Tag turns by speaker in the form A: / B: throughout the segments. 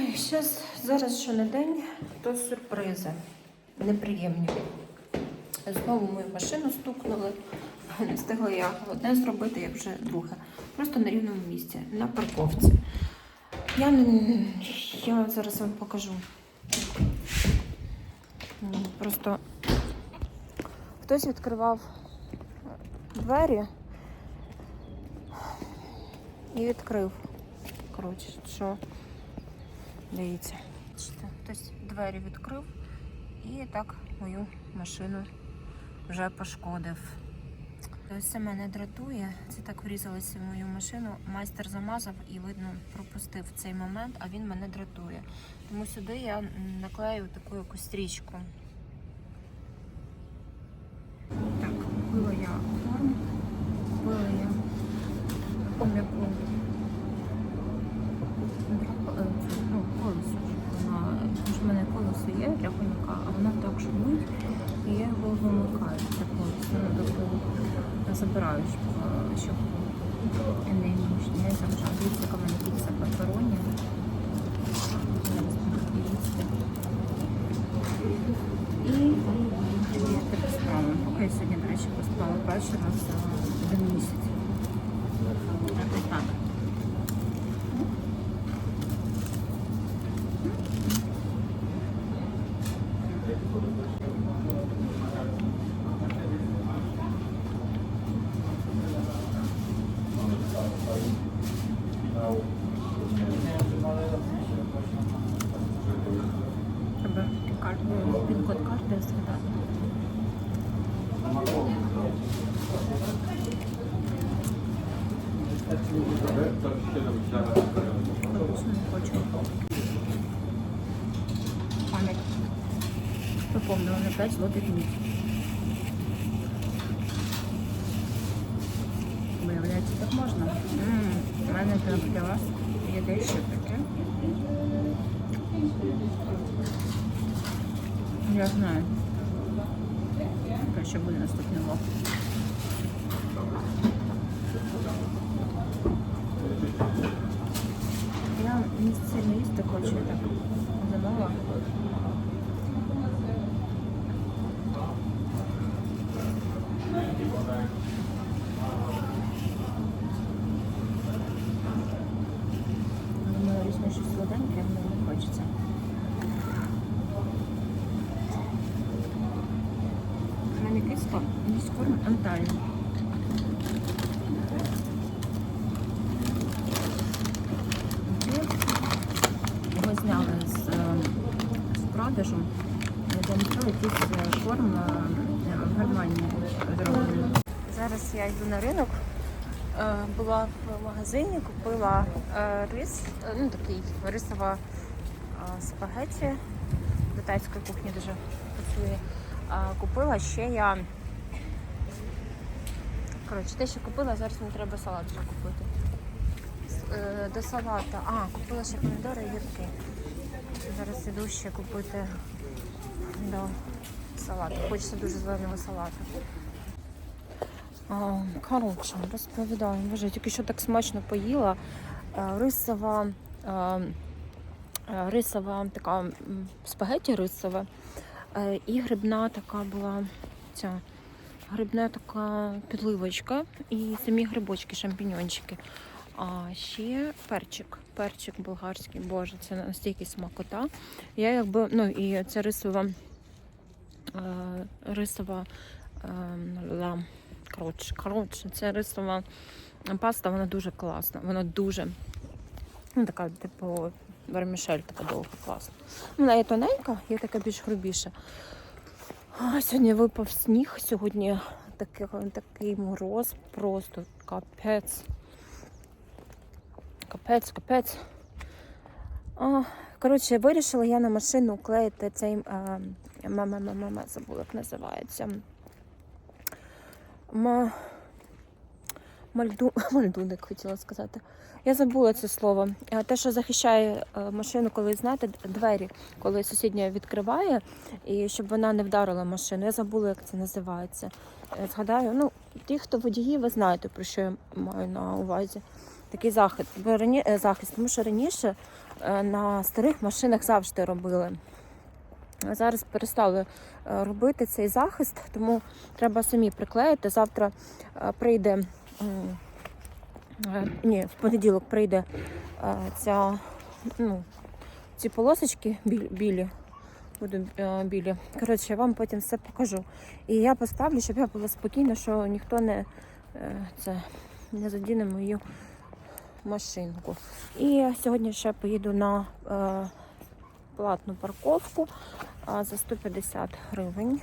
A: Ой, щас, зараз що не день, то сюрпризи неприємні. Знову мою машину стукнули. Не встигла я одне зробити, як вже друге. Просто на рівному місці, на парковці. Я, я зараз вам покажу. Ну, Просто хтось відкривав двері і відкрив. Коротше, що дивіться. Хтось двері відкрив і так мою машину вже пошкодив. Це мене дратує. Це так врізалося в мою машину. Майстер замазав і видно пропустив цей момент, а він мене дратує. Тому сюди я наклею таку якусь стрічку. Так, купила я форму, купила я пом'яку ну, колесо. Вона, тому що в мене колесо є для хомяка, а вона так шумить, і я його вимикаю. Це колесо. Ну, тобто я забираю, щоб, не, заважав. Дивіться, яка в мене піца пеппероні. Зараз буду їсти. І я так справа. Поки я сьогодні, до речі, поспала перший раз за один місяць. Якось так. Треба карту, пін-код карти згадати. Не хочу. Пам'ять. Поповнила на 5 злотих ніч. Виявляється, так можна. У мене для вас є дещо таке. Я знаю. Що буде наступний влог. Я не сильно їсти хочу, я так замова. Думаю, візьму щось сладеньке, але не хочеться. У мене корм Анталія. Його зняли з, е, з продажу. Я що якийсь е, корм е, в Германії зроблений. Зараз я йду на ринок. Е, Була в магазині, купила е, рис, е, ну такий рисова е, спагетті. Китайської кухні дуже працює. Купила ще я. Коротше, те, що купила, зараз мені треба салат вже купити. Е, До салата. А, купила ще помідори і гірки. Зараз іду ще купити до салату. Хочеться дуже зеленого салату. А, Коротше, розповідаю. Боже, тільки що так смачно поїла. Е, Рисова, е, рисова така рисове. Е, І грибна така була ця грибна така підливочка і самі грибочки, шампіньончики. А ще перчик. Перчик болгарський, боже, це настільки смакота. Я якби, ну і ця рисова, е, рисова е, коротше, коротше, ця рисова паста, вона дуже класна. Вона дуже ну, така, типу, вермішель така довга, класна. Вона є тоненька, є така більш грубіша. А, сьогодні випав сніг, сьогодні такий, такий мороз, просто капець. Капець, капець. Коротше, вирішила я на машину клеїти цей а, мама, мама, мама, забула, як називається. Ма... Мальду... Мальдуник хотіла сказати. Я забула це слово. Е, Те, що захищає е, машину, коли знаєте, двері, коли сусідня відкриває, і щоб вона не вдарила машину. Я забула, як це називається. Е, Згадаю, ну, ті, хто водії, ви знаєте, про що я маю на увазі. Такий захист, захист, тому що раніше на старих машинах завжди робили. Зараз перестали робити цей захист, тому треба самі приклеїти. Завтра прийде, ні, в понеділок прийде е, ця, ну, ці полосочки білі, білі. Буду е, білі. Коротше, я вам потім все покажу. І я поставлю, щоб я була спокійна, що ніхто не, е, це, не задіне мою машинку. І сьогодні ще поїду на е, платну парковку за 150 гривень.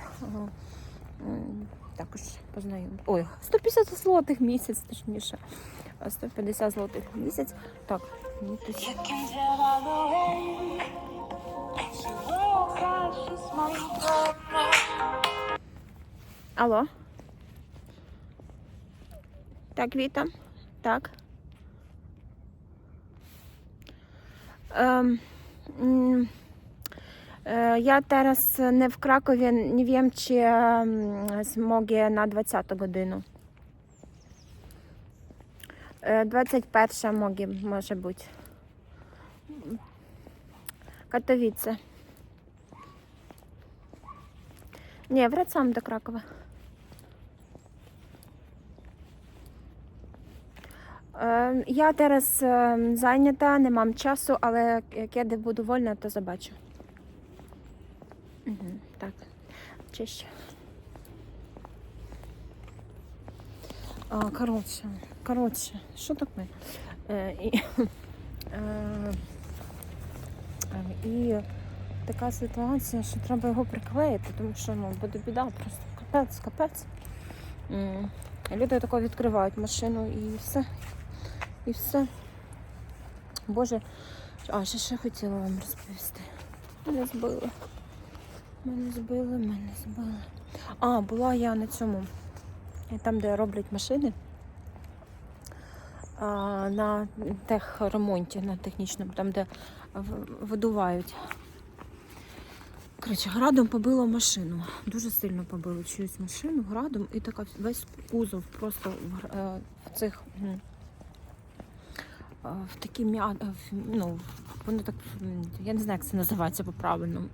A: А, м, Також познайом. Ой, 150 злотих в місяць, точніше. А, 150 злотих в місяць. Так, ну, тут
B: You can tell by the way she walks out, she's my partner.
A: Алло. Так, Віта. Так. Ем, м, е, я teraz не в Кракові, не wiem, чи ем, змоги на 20 годину. Е, 21 моги, може бути. Катовіце. Ні, do Krakowa. Е, Я зараз е, зайнята, не мам часу, але як я де буду вольна, то забачу. Так, чище. Коротше, коротше, що таке? І, е, і така ситуація, що треба його приклеїти, тому що ну, буде біда, просто капець, капець. Люди тако відкривають машину і все. І все. Боже, а ще ще хотіла вам розповісти. Мене збили. Мене збили, мене збили. А, була я на цьому. Там, де роблять машини. На техремонті, на технічному, там, де видувають. Коротше, градом побило машину. Дуже сильно побило чиюсь машину градом і така весь кузов просто в, е, в цих. е, В такі м'я... е, ну, воно так, я не знаю, як це називається по-правильному.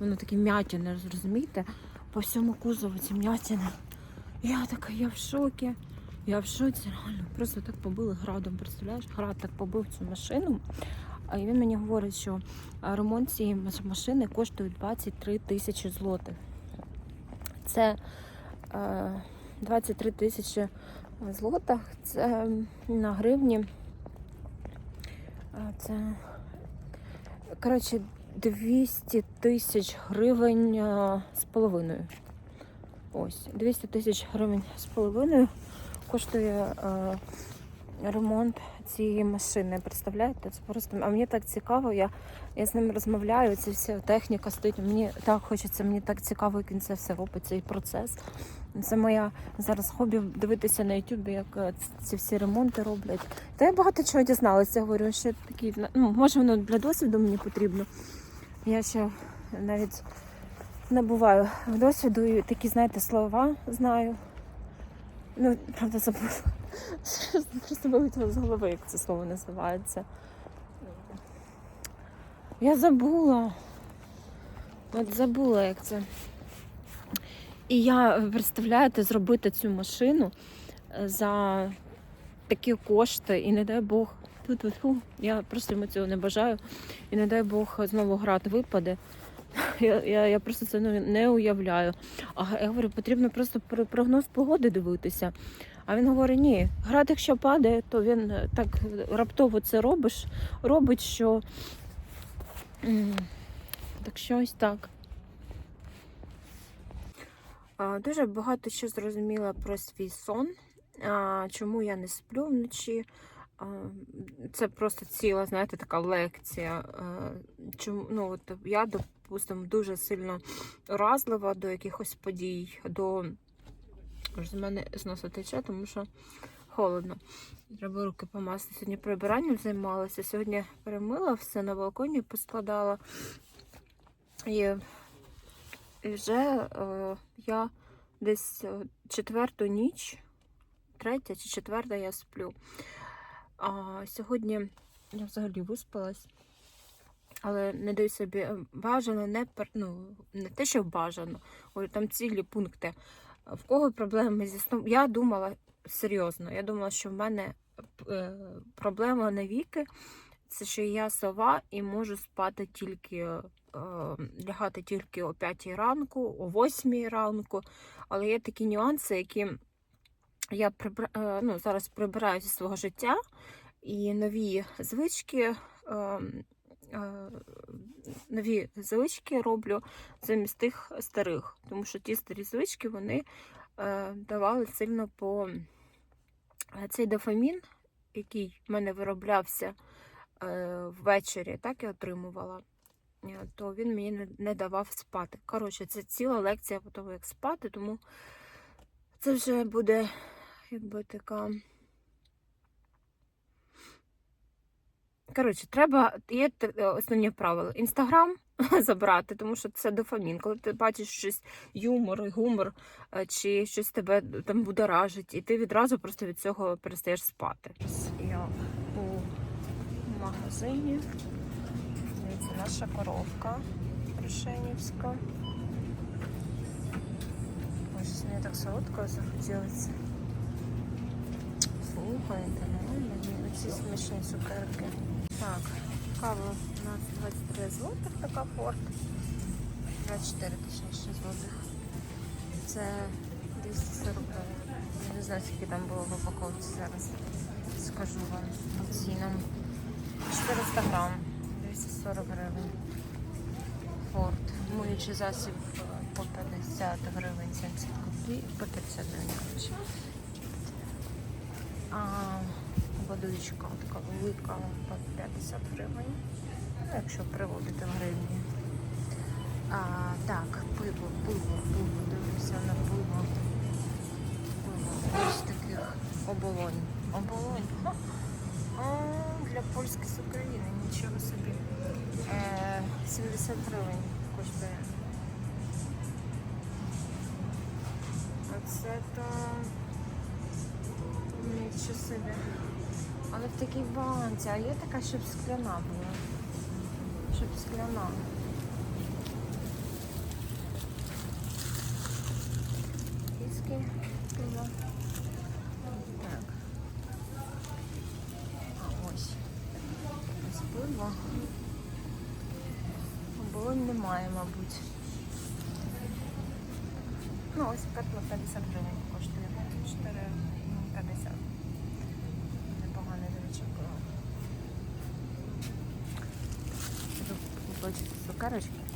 A: Воно такі м'ятини, розумієте? По всьому кузову ці м'ятини. Я така, я в шокі. Я в шоці, реально. Просто так побили градом. Представляєш? Град так побив цю машину. А він мені говорить, що ремонт цієї машини коштує 23 тисячі злотих. Це е, 23 тисячі злотих. Це на гривні. е, Це коротше 200 тисяч гривень е, з половиною. Ось, 200 тисяч гривень з половиною коштує е, ремонт цієї машини. Представляєте? Це просто а мені так цікаво. Я, я з ним розмовляю. Це вся техніка стоїть. Мені так хочеться, мені так цікаво, як він це все робить, цей процес. Це моя зараз хобі дивитися на YouTube, як е, ці всі ремонти роблять. Та я багато чого дізналася. Говорю, що такі ну, може воно для досвіду мені потрібно. Я ще навіть набуваю досвіду і такі, знаєте, слова знаю. Ну, правда, забула. Просто вилетіло з голови, як це слово називається. Я забула. От забула, як це. І я, представляєте, зробити цю машину е, за такі кошти, і не дай Бог. Ту-ту-ту. Я просто йому цього не бажаю. І не дай Бог знову град випаде. Я, я, я просто це ну, не уявляю. А я говорю, потрібно просто про- прогноз погоди дивитися. А він говорить, ні, град, якщо падає, то він е, так раптово це робиш, робить, що так що ось так. Дуже багато що зрозуміла про свій сон, чому я не сплю вночі. Це просто ціла, знаєте, така лекція. Чому ну, от я, допустимо, дуже сильно уразлива до якихось подій, до з мене з носа тече, тому що холодно. Треба руки помасти. Сьогодні прибиранням займалася. Сьогодні перемила все на балконі, поскладала. І, і вже е, я десь е, четверту ніч, третя чи четверта я сплю. А сьогодні я взагалі виспалась. але не даю собі е, бажано, не ну, не те, що бажано. Там цілі пункти. В кого проблеми зі сном? Я думала серйозно. Я думала, що в мене е, проблема навіки. Це що я сова і можу спати тільки, е, лягати тільки о 5 ранку, о 8 ранку. Але є такі нюанси, які я прибра... е, ну, зараз прибираю зі свого життя і нові звички. е, е, Нові звички роблю замість тих старих, тому що ті старі звички вони е, давали сильно по цей дофамін, який в мене вироблявся ввечері, так я отримувала, то він мені не давав спати. Коротше, це ціла лекція по тому, як спати, тому це вже буде якби така. Коротше, треба, є е, основні правила. Інстаграм забрати, тому що це дофамін. Коли ти бачиш щось юмор, гумор, е, чи щось тебе там будоражить, і ти відразу просто від цього перестаєш спати. Я у магазині. Дивіться, наша коровка Рушенівська. Ось мені так солодко захотілося. Мені оці смішні цукерки. Так, кава у нас 23 злотих, така форт. 24 точніше злотих. Це 240 гривень. Я не знаю, скільки там було в упаковці зараз. Скажу вам по цінам. 400 грам, 240 гривень. Форт. Миючий засіб по 50 гривень 70 копійок, по 50 гривень, водичка така велика по 50 гривень. Ну, якщо приводити в гривні. А, так, пиво, пиво, пиво, дивлюся на пиво. Пиво. Ось таких оболонь. Оболонь. Ха. А, для польських з України, нічого собі. Е, 70 гривень коштує. Оце то нічого собі. Але в такій банці, а є така, щоб скляна була. Щоб скляна. Пиво. Так. А ось. Ось пиво. Оболонь немає, мабуть. Ну, ось петло 50 гривень коштує. 4,50. Непоганий, до речі, цукерочки.